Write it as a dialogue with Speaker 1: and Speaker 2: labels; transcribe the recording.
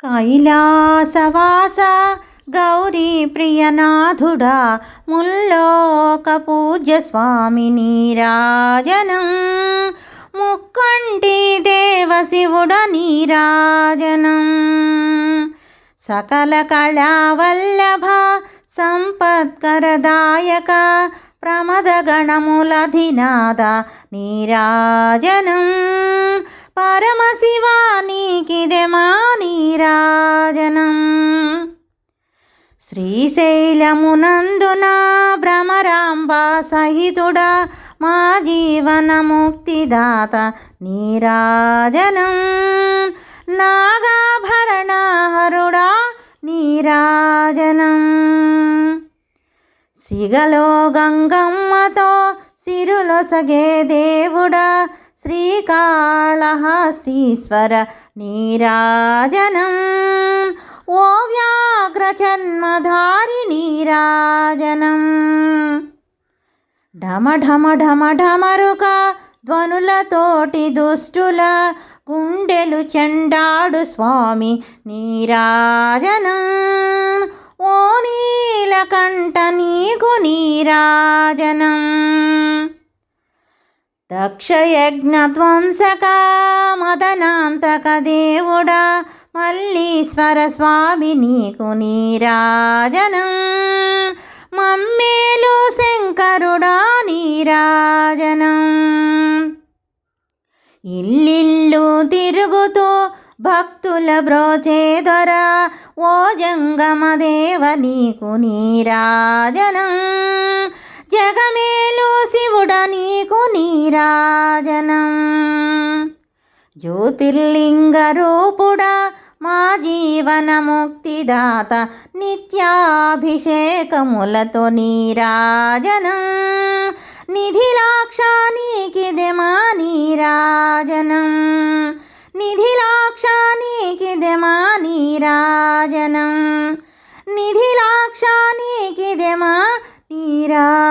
Speaker 1: కైలాసవాస గౌరీ ప్రియనాథుడా ముల్లోక పూజ్య స్వామి నీరాజనం. ముక్కంటి దేవశివుడ నీరాజనం. సకల కళావల్లభ సంపత్కరదాయక ప్రమదగణములధినాథ నీరాజనం. పరమశివానికిదే మా నీరాజనం శ్రీశైలమునందున భ్రమరాంబ సహితుడా మా జీవనముక్తిదాత నీరాజనం. నాగాభరణహరుడా నీరాజనం. సిగలో గంగమ్మతో సిరులొసగే దేవుడా శ్రీకాళహస్తీశ్వర నీరాజనం ఓ వ్యాఘ్రజన్మధారి నీరాజనం ఢమ ఢమ ఢమ ఢమరుక ధ్వనులతోటి దుష్టుల గుండెలు చెండాడు స్వామి నీరాజనం ఓ నీలకంఠ నీకు నీరాజనం దక్షయజ్ఞధ్వంసకామదనాంతక దేవుడా మల్లీశ్వర స్వామి నీకు నీరాజనం. మమ్మేలు శంకరుడా నీరాజనం. ఇల్లిల్లు తిరుగుతూ భక్తుల బ్రోచేదొర ఓ జంగమదేవ నీకు నీరాజనం. నీరాజనం జ్యోతిర్లింగ రూపుడా మా జీవన ముక్తిదాత నిత్యాభిషేకములతో నీరాజనం. నిధిలాక్షానికిదే మా నీరాజనం. నిధిలాక్షానికిదే మా నీరాజనం. నిధిలాక్షానికిదే మా నీరా